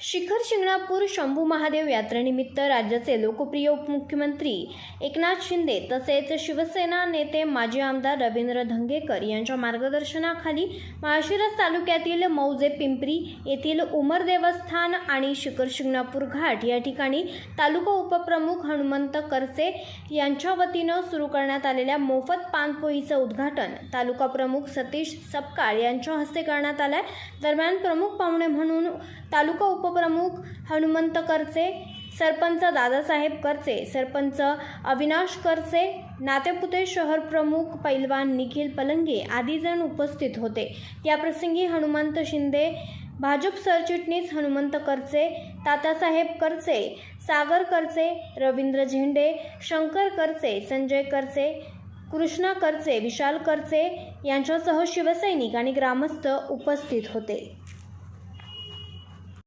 शिखर शिंगणापूर शंभू महादेव यात्रेनिमित्त राज्याचे लोकप्रिय उपमुख्यमंत्री एकनाथ शिंदे तसेच शिवसेना नेते माजी आमदार रवींद्र धंगेकर यांच्या मार्गदर्शनाखाली माळशिरस तालुक्यातील मौजे पिंपरी येथील उमर देवस्थान आणि शिखर शिंगणापूर घाट या ठिकाणी तालुका उपप्रमुख हनुमंत करसे यांच्या वतीनं सुरू करण्यात आलेल्या मोफत पानपोईचं उद्घाटन तालुका प्रमुख सतीश सपकाळ यांच्या हस्ते करण्यात आलं. दरम्यान प्रमुख पाहुणे म्हणून तालुका उप उपप्रमुख हनुमंत करचे सरपंच दादासाहेब करचे सरपंच अविनाश करचे नातेपुते शहर प्रमुख पैलवान निखिल पलंगे आदी जण उपस्थित होते. याप्रसंगी हनुमंत शिंदे भाजप सरचिटणीस हनुमंत करचे तात्यासाहेब करचे सागर करचे रवींद्र झेंडे शंकर करचे संजय करचे कृष्णा करचे विशाल करचे यांच्यासह शिवसैनिक आणि ग्रामस्थ उपस्थित होते.